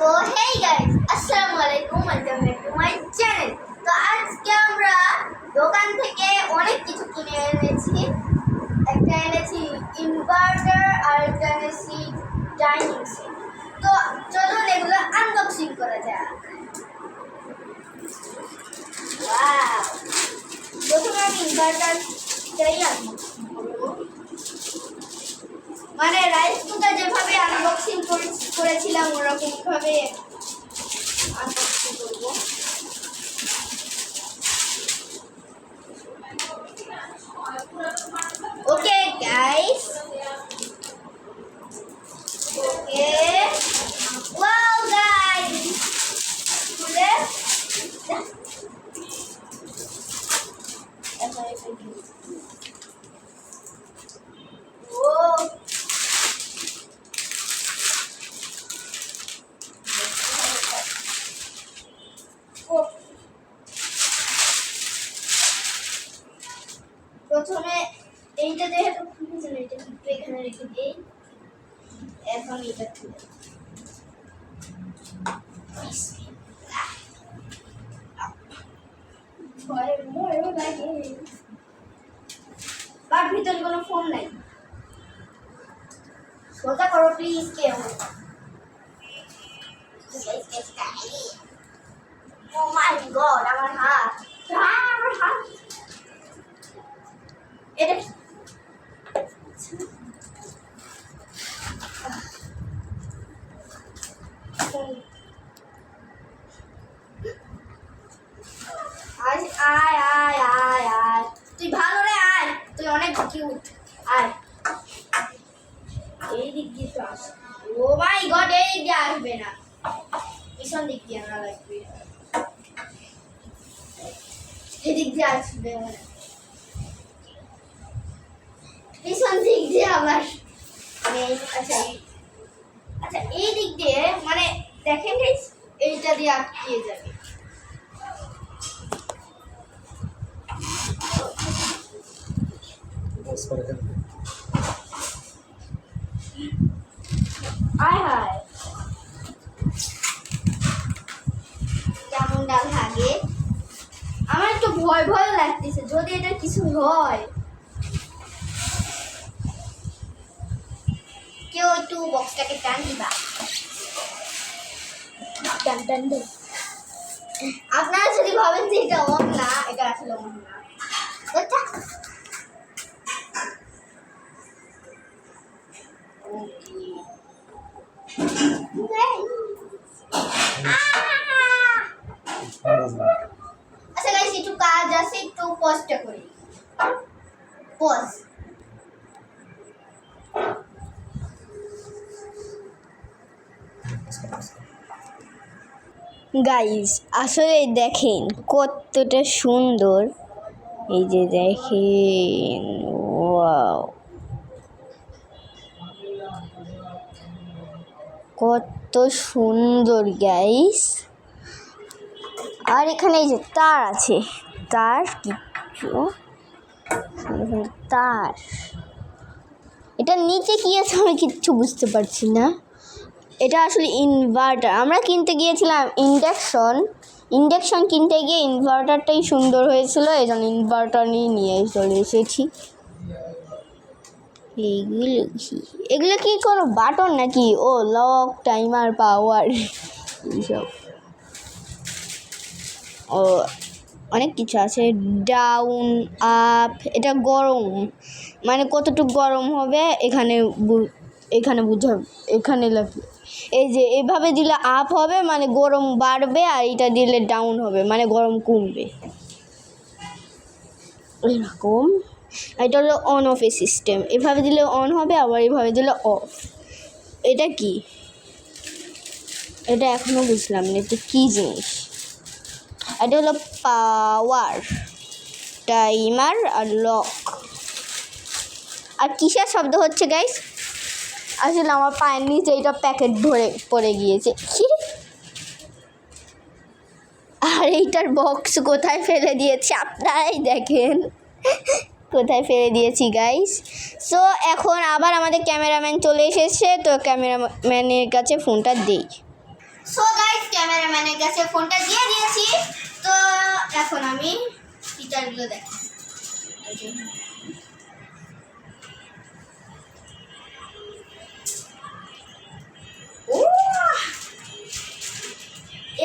So hey guys আসসালামু আলাইকুম welcome back to my channel তো আজকে আমরা দোকান থেকে অনেক কিছু কিনে এনেছি। একটা এনেছি ইনভার্টার আর একটা এনেছি ডাইনিং সেট তো চলুন এগুলো আনবক্সিং করা যাক। প্রথমে আমি ইনভার্টারটাই আনবক্সিং মানে রাইস কুকার যেভাবে আনবক্সিং করেছিলাম ওরকম ভাবে আনবক্সিং করব okay guys okay wow guys খুলে ও ও প্রথমে এইটা যেহেতু খুলেছে না এটা একটু এখানে রেখে দিই এখন এটা খুলে ভয়ও ভিতরে কোনো ফোন নাই সোজা করো প্লিজ কেউ ও মাই গড আমার হাত হ্যাঁ আমার হাত এটা আচ্ছা এই- আচ্ছা এই দিক দিয়ে মানে দেখেন এইটা দিয়ে আটকিয়ে যাবে। আয় হায়। কেমন ডাল লাগে আমার একটু ভয় ভয় লাগতেছে যদি এটা কিছু হয়। কেউ একটু বক্সটাকে টান দিবা। টান টান দে। আপনারা যদি ভাবেন যে এটা অন না, এটা আসলে অন না। আচ্ছা। গাইস একটু কাজ আছে, একটু পজটা করি। পজ গাইস আসলে দেখেন কতটা সুন্দর। এই যে দেখেন ওয়াও কত সুন্দর গাইস আর এখানে এই যে তার আছে। তার কিছু? তার। এটা নিচে কি আছে আমি কিচ্ছু বুঝতে পারছি না। এটা আসলে ইনভার্টার আমরা কিনতে গিয়েছিলাম ইন্ডাকশন ইন্ডাকশন কিনতে গিয়ে ইনভার্টারটাই সুন্দর হয়েছিল, এই জন্য ইনভার্টার নিয়ে নিয়ে চলে এসেছি। এইগুলো কি? এগুলো কি কোনো বাটন নাকি? ও লক টাইমার পাওয়ার এইসব। ও, অনেক কিছু আছে। ডাউন আপ এটা গরম। মানে কতটুকু গরম হবে এখানে এখানে বুঝা এখানে লাগবে এই যে এভাবে দিলে আপ হবে মানে গরম বাড়বে আর এটা দিলে ডাউন হবে মানে গরম কমবে। এরকম। এটা হলো অন অফ এ সিস্টেম এভাবে দিলে অন হবে, আবার এভাবে দিলে অফ এটা কি? এটা এখনও বুঝলাম না, এটা কী জিনিস? এটা হলো পাওয়ার টাইমার আর লক আর কিসের শব্দ হচ্ছে গাইস আসলে আমার পায়ের নিচে এইটা প্যাকেট ধরে পড়ে গিয়েছে! আর এইটার বক্স কোথায় ফেলে দিয়েছি আপনারাই দেখেন। কোথায় ফেলে দিয়েছি গাইস সো এখন আবার আমাদের ক্যামেরাম্যান চলে এসেছে, তো ক্যামেরাম্যানের কাছে ফোনটা দিই। সো গাইস ক্যামেরাম্যানের কাছে ফোনটা দিয়ে দিয়েছি। তো, এখন আমি ফিচারগুলো দেখি।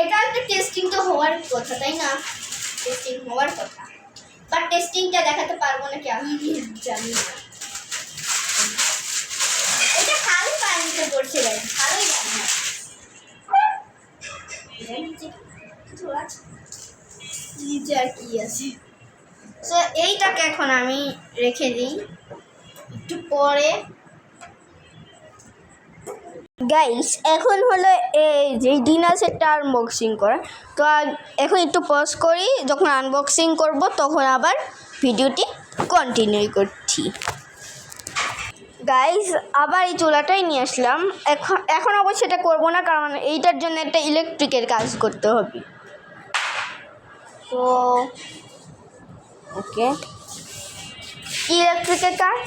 এটা একটা টেস্টিং তো হওয়ার কথা, তাই না? টেস্টিং হওয়ার কথা। বাট টেস্টিংটা দেখাতে পারব নাকি আমি? জানি না। এটা খালি পানিতে পড়ছে গাইস ভালোই জানি না আর কি আছে? তো এইটাকে এখন আমি রেখে দিই। একটু পরে গাইস এখন হলো এই যে ডিনার সেটটা আনবক্সিং করা তো এখন একটু পজ করি, যখন আনবক্সিং করব তখন আবার ভিডিওটি কন্টিনিউ করছি। গাইস আবার এই চুলাটাই নিয়ে আসলাম। এখন এখন অবশ্য সেটা করব না, কারণ এইটার জন্য একটা ইলেকট্রিকের কাজ করতে হবে। তো ওকে ইলেকট্রিকের কাজ?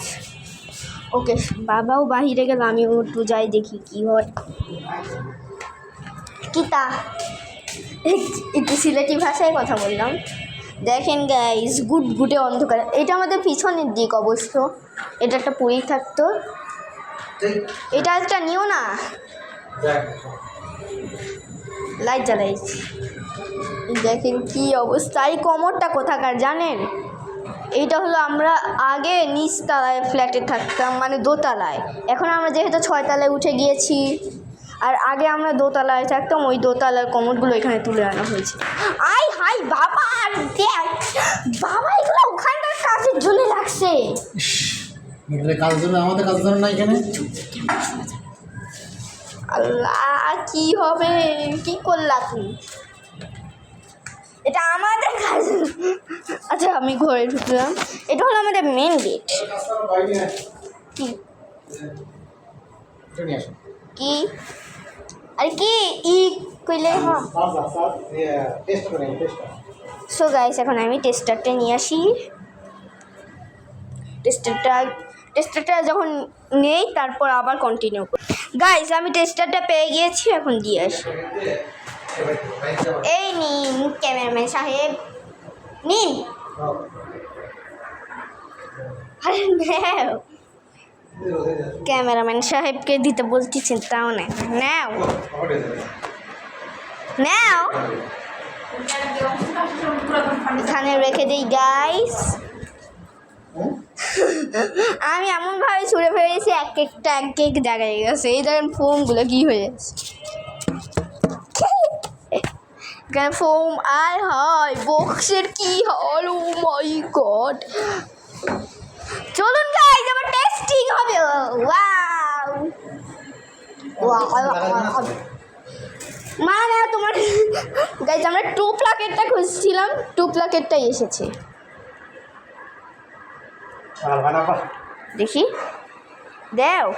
ওকে, বাবাও বাহিরে গেল আমিও একটু যাই দেখি কি হয়। কি তা একটু সিলেটি ভাষায় কথা বললাম। দেখেন গাইস গুড গুটে অন্ধকার। এটা আমাদের পিছনের দিক অবশ্য। এটা একটা পুরী থাকতো। এটা একটা নিও না। লাইট জ্বালাইছি। দেখেন কি অবস্থা। এই কোমরটা কোথাকার জানেন? এইটা হলো আমরা আগে নিচতলায় ফ্ল্যাটে থাকতাম মানে দোতলায়। এখন আমরা যেহেতু ছয়তলায় উঠে গিয়েছি আর আগে আমরা দোতলায় থাকতাম ওই দোতলার কোমরগুলো এখানে তুলে আনা হয়েছে। আই হাই বাবা আর দেখ বাবা এগুলো ওখানকার কাজের জন্য লাগছে। কাজের জন্য আমাদের কাজের জন্য না এখানে? আল্লাহ কি হবে? কি করলা তুমি এটা আমাদের কাজ আচ্ছা আমি ঘরে ঢুকলাম, এটা হলো আমাদের মেন গেট কি? কি? আরে কি? ই কইলে হ্যাঁ সো গাইস এখন আমি টেস্টারটা নিয়ে আসি। টেস্টারটা টেস্টারটা যখন নেই, তারপর আবার কন্টিনিউ করি। গাইস আমি টেস্টারটা পেয়ে গিয়েছি, এখন দিয়ে আসি। এই নিন ক্যামেরাম্যান সাহেব। নিন। আরে নাও। ক্যামেরাম্যান সাহেবকে দিতে বলতেছেন তাও না নাও। নাও। এখানে রেখে দিই গাইস আমি এমনভাবে ছুঁড়ে ফেলেছি, এক একটা এক এক জায়গায় গেছে। এই ধরেন ফোমগুলো কি হয়ে যাচ্ছে। ফোম? আয় হায় বক্সের কি হল? Oh my god. চলুন গাইস আবার টেস্টিং হবে। ওয়াও ওয়াও মানে তোমার গাইজ আমরা টু প্লাকেটটা খুঁজছিলাম টু প্লাকেটটাই এসেছে। দেখি। দেও।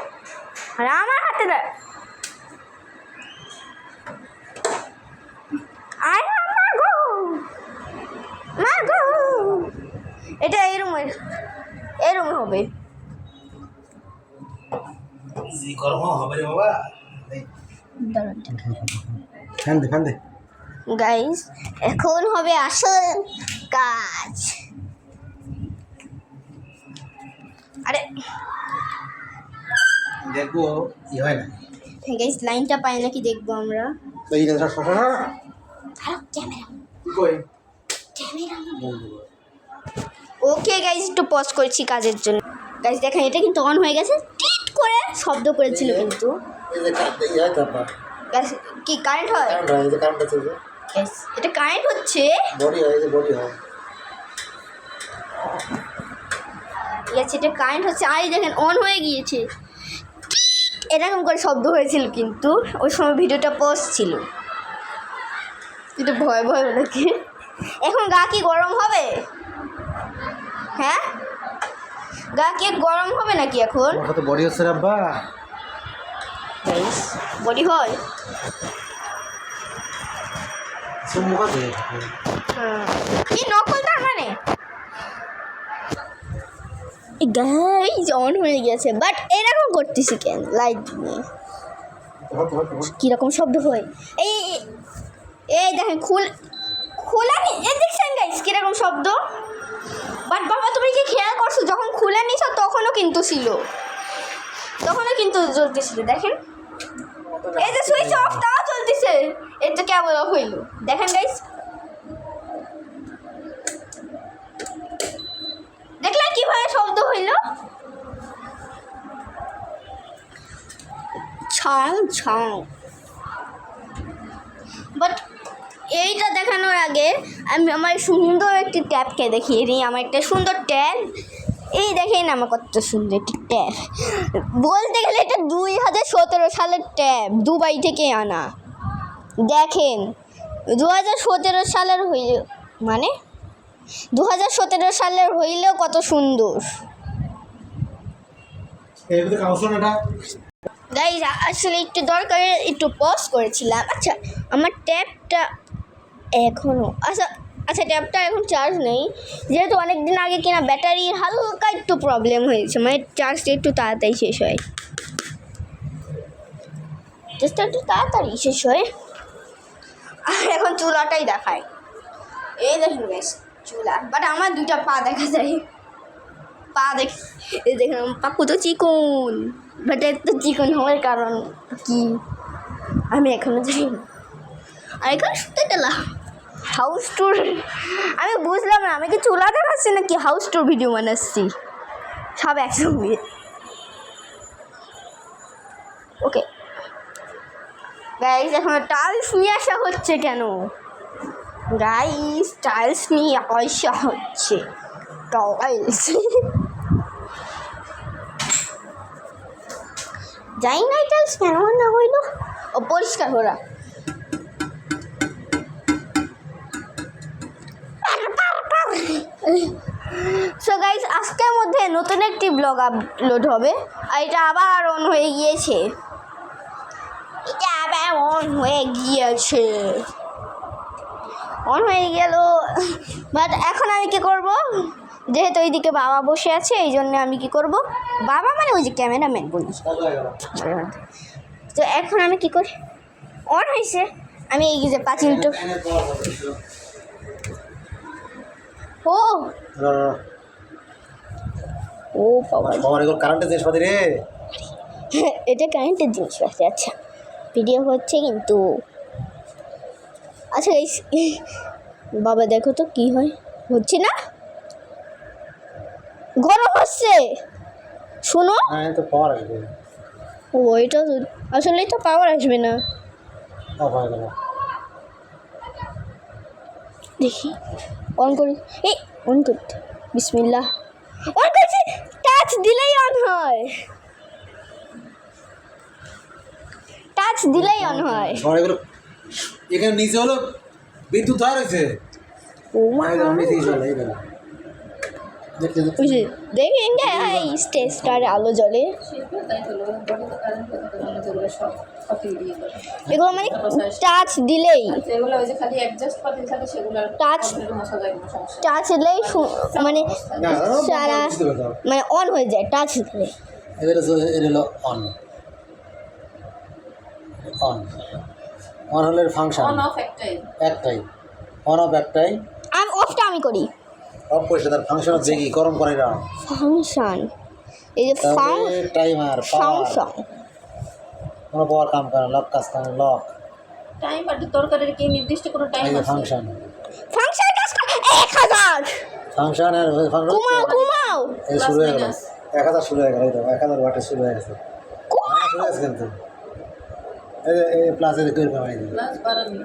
আর আমার হাতে দেয় আয় মা গো মা এটা এরম এরম হবে। গাইস এখন হবে আসল কাজ। আরে। দেখব ই হয় না। গাইস লাইনটা পাই নাকি দেখব আমরা? ক্যামেরা। ওকে গাইস একটু পজ করছি কাজের জন্য। গাইস দেখেন এটা কিন্তু অন হয়ে গেছে। টিট করে শব্দ করেছিল কিন্তু। কি কারেন্ট হয়? এটা কারেন্ট হচ্ছে। ঠিক আছে এটা কারেন্ট হচ্ছে। আর এই দেখেন অন হয়ে গিয়েছে। এরকম করে শব্দ হয়েছিল কিন্তু। ওই সময় ভিডিওটা পোস্ট ছিল। কিন্তু ভয় ভয় লাগে এখন গা কি গরম হবে? হ্যাঁ? গা কি গরম হবে নাকি এখন? কত বডি হচ্ছে রে আব্বা। বডি হয়। কি নকল তার মানে গাইজ অন হয়ে গেছে। বাট এরকম করতেছি কেন? লাইট নিয়ে কীরকম শব্দ হয়? এই এই- দেখেন, খুল খোলা দেখছেন গাইস কীরকম শব্দ? বাট বাবা, তুমি কি খেয়াল করছ? যখন খুলে নিছ তখনও কিন্তু ছিল। তখনও কিন্তু জ্বলতেছিল, দেখেন। এই যে সুইচ অফ তাও চলতেছে তো কেবল অফ হইল। দেখেন গাইস দেখলেন কীভাবে শব্দ হইল? ছং ছং। বাট এইটা দেখানোর আগে আমি আমার সুন্দর একটি ট্যাবকে দেখিয়ে দিই আমার একটা সুন্দর ট্যাপ। এই দেখেন আমার কত সুন্দর একটি ট্যাপ। বলতে গেলে এটা দুই হাজার সতেরো সালের ট্যাব দুবাই থেকে আনা। দেখেন দু হাজার সতেরো সালের হইল মানে দু হাজার সতেরো সালের হইলেও কত সুন্দর। গাইজ আসলে একটু দরকারে একটু পজ করেছিলাম। আচ্ছা আমার ট্যাবটা এখনও আচ্ছা আচ্ছা ট্যাবটা এখন চার্জ নেই। যেহেতু অনেক দিন আগে কিনা ব্যাটারির হালকা একটু প্রবলেম হয়েছে মানে চার্জটা একটু তাড়াতাড়ি শেষ হয়। চার্জটা একটু তাড়াতাড়ি শেষ হয়। আর এখন চুলাটাই দেখায়। এই দেখুন বেশ, চুলা। বাট আমার দুটা পা দেখা যায়। পা দেখ এই দেখুন, আমার পা কত চিকন। বাট এত চিকন হওয়ার কারণ কি? আমি এখনও জানি না। আর এখানে শুতে গেলাম। হাউস ট্যুর আমি বুঝলাম না, আমি কি চুলা দেখাচ্ছি নাকি হাউস ট্যুর ভিডিও বানাচ্ছি? সব একসঙ্গে। ওকে গাইস এখন টাইলস নিয়ে আসা হচ্ছে কেন? গাইস টাইলস নিয়ে আসা হচ্ছে। টাইলস যাই না টাইলস কেন না হইল। ও পরিষ্কার ওরা সো গাইস আজকের মধ্যে নতুন একটি ব্লগ আপলোড হবে। আর এটা আবার অন হয়ে গিয়েছে। এটা আবার অন হয়ে গিয়েছে। অন হয়ে গেল। বাট এখন আমি কি করব? যেহেতু ওইদিকে বাবা বসে আছে, এই জন্য আমি কি করব? বাবা মানে ওই যে ক্যামেরাম্যান বলি। তো এখন আমি কি করি? অন হয়েছে আমি এই যে পাঁচ মিনিট ও। ও বাবা। আমার এগুলো কারেন্টের জিনিসপাতি রে। এটা কারেন্টের জিনিস আছে আচ্ছা। ভিডিও হচ্ছে কিন্তু আচ্ছা এই বাবা দেখো তো কি হয়। হচ্ছে না? গরম হচ্ছে। শোনো। তো পাওয়ার আসবে। ও এটা আসলেই তো পাওয়ার আসবে না। দেখি। অন করি। এই অন করতে বিসমিল্লা অন করছি। টাচ দিলেই অন হয়। টাচ দিলেই অন হয়। এখানে নিচে হলো বিদ্যুৎ ধার হয়েছে। ও মা এগুলো নিচেই চলে এই দেখো দেখতে দেখতে ওই যে দেখেন এই স্টেজটার আলো জ্বলে। এগুলো মানে টাচ দিলেই। নেই। টাচ দিলেই মানে সারা মানে অন হয়ে যায় টাচ দিলে। অন অন অন হলো ফাংশন অন অফ একটাই। একটাই। অন অফ একটাই। আমি অফটা আমি করি। তার ফাংশন হচ্ছে কি? গরম করে না ফাংশন এই যে ফাং টাইমার ফাংশন কোনো পাওয়ার কাম করে লক কাজ করে লক টাইম আর তরকারির কি নির্দিষ্ট কোনো টাইম আছে? ফাংশন ফাংশন কাজ করে এক হাজার! ফাংশন এর ফাংশন ঘুমাও ঘুমাও! এই শুরু হয়ে গেল। Minus। এক হাজার শুরু হয়ে গেল এই দেখো এক হাজার ওয়াটে শুরু হয়ে গেছে। ঘুমাও! শুরু হয়েছে কিন্তু। এই যে এই প্লাস এই তৈরি করে দিই। প্লাস বাড়ানি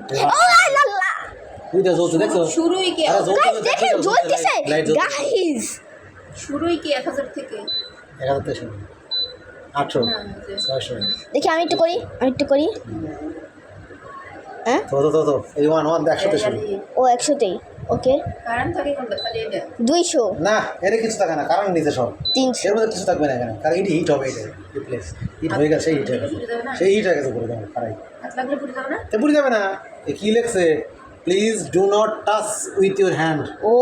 দুইটা জ্বলছে দেখছ? শুরুই কি গাইস দেখেন জ্বলতেছে গাইস শুরুই কি এক হাজার থেকে? এক হাজার আটশো ছয়শো। দেখি আমি একটু করি আমি একটু করি। হ্যাঁ? তো তো তো এই ওয়ান ওয়ান একশোতে শুরু ও একশোতেই ওকে। কারেন্ট থাকে কোনটা? খালি এটা? দুইশো। না এর কিছু থাকে না কারণ নিতে সব। তিনশো। এর মধ্যে কিছু থাকবে না এখানে। কারণ এটি হিট হবে এটা রিপ্লেস হিট হয়ে গেছে সেই হিট হয়ে গেছে। সেই হিট হয়ে গেছে পুরো হাত লাগলে যাবে না? তো যাবে না। এ কি লেখছে? Please do not touch with your hand ও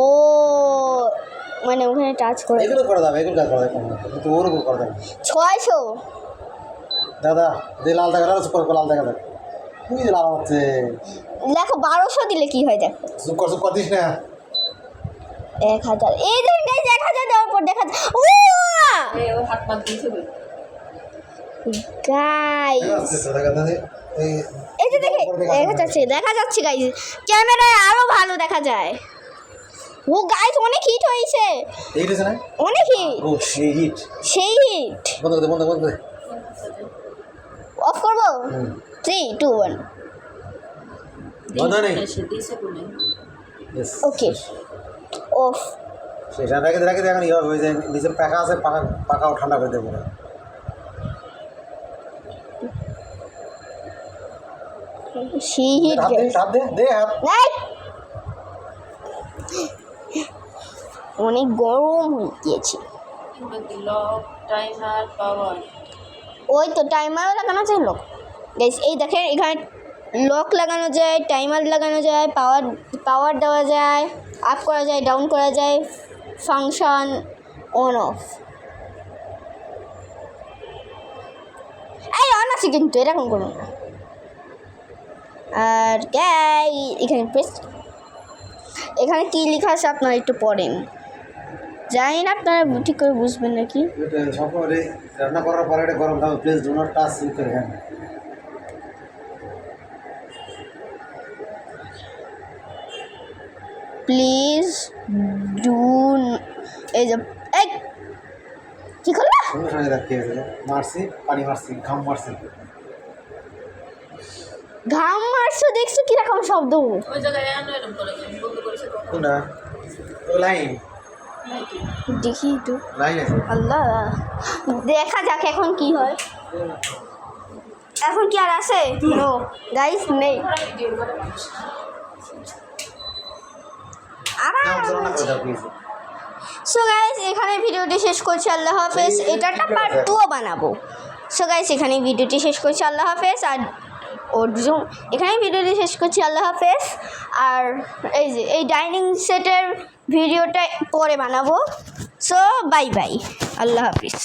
মানে ওখানে টাচ করে। এগুলো করে যাবে এগুলো করে না। কিন্তু ওর উপর করা না। ছয়শো? দাদা দে লাল দেখা দাও চুপ কর লাল দেখা। দেখ তুই লাল হচ্ছে। দেখো বারোশো দিলে কি হয় দেখো। চুপ কর চুপ কর দিস না। এক হাজার। এই দেখুন গাইস এক হাজার দেওয়ার পর দেখা যায় ও হাত পাত দিয়েছে। গাইস এই যে দেখে দেখা যাচ্ছে দেখা যাচ্ছে গাইস ক্যামেরায় আরও ভালো দেখা যায়। ও গাইস অনেক হিট হয়েছে। অনেক হিট ও সেই হিট সেই হিট বন্ধ করে বন্ধ বন্ধ করে অফ করব? Three two one. Okay off সেটা রেখে রেখে দে, এখন ইয়ে হয়ে যায়। পাকা আছে পাকা পাকাও ঠান্ডা করে দেবো। দে দে হাত অনেক গরম হয়ে গিয়েছে। টাইমার ওই তো টাইমারও লাগানো যায় লক গাইস এই দেখেন এখানে লক লাগানো যায় টাইমার লাগানো যায় পাওয়ার পাওয়ার দেওয়া যায় আপ করা যায় ডাউন করা যায় ফাংশন অন অফ এই অন আছে কিন্তু এরকম করুন না। আর গাই এখানে প্রেস এখানে কী লেখা আছে আপনারা একটু পড়েন। জানি না আপনারা ঠিক করে বুঝবেন নাকি। রান্না করার পরে এটা গরম থাকবে please do not touch with your hand please do এই যে এই! কি করলা? মারছি পানি মারছি ঘাম মারছি। ঘাম মারছো দেখছ কীরকম শব্দ? ওই জায়গায় এমন এরকম করে বন্ধ করেছে কখন লাইন। দেখি তো আল্লাহ দেখা যাক এখন কি হয়। এখন কি আর আছে? নো গাইস নেই। না সো গাইস এখানে ভিডিওটি শেষ করছি আল্লাহ হাফেজ। এটা একটা পার্ট টুও বানাবো। সো গাইস এখানে ভিডিওটি শেষ করছি আল্লাহ হাফেজ। আর অর্জুন এখানেই ভিডিওটি শেষ করছি, আল্লাহ হাফেজ। আর এই যে, এই ডাইনিং সেটের ভিডিওটা পরে বানাবো। সো বাই বাই আল্লাহ হাফিজ।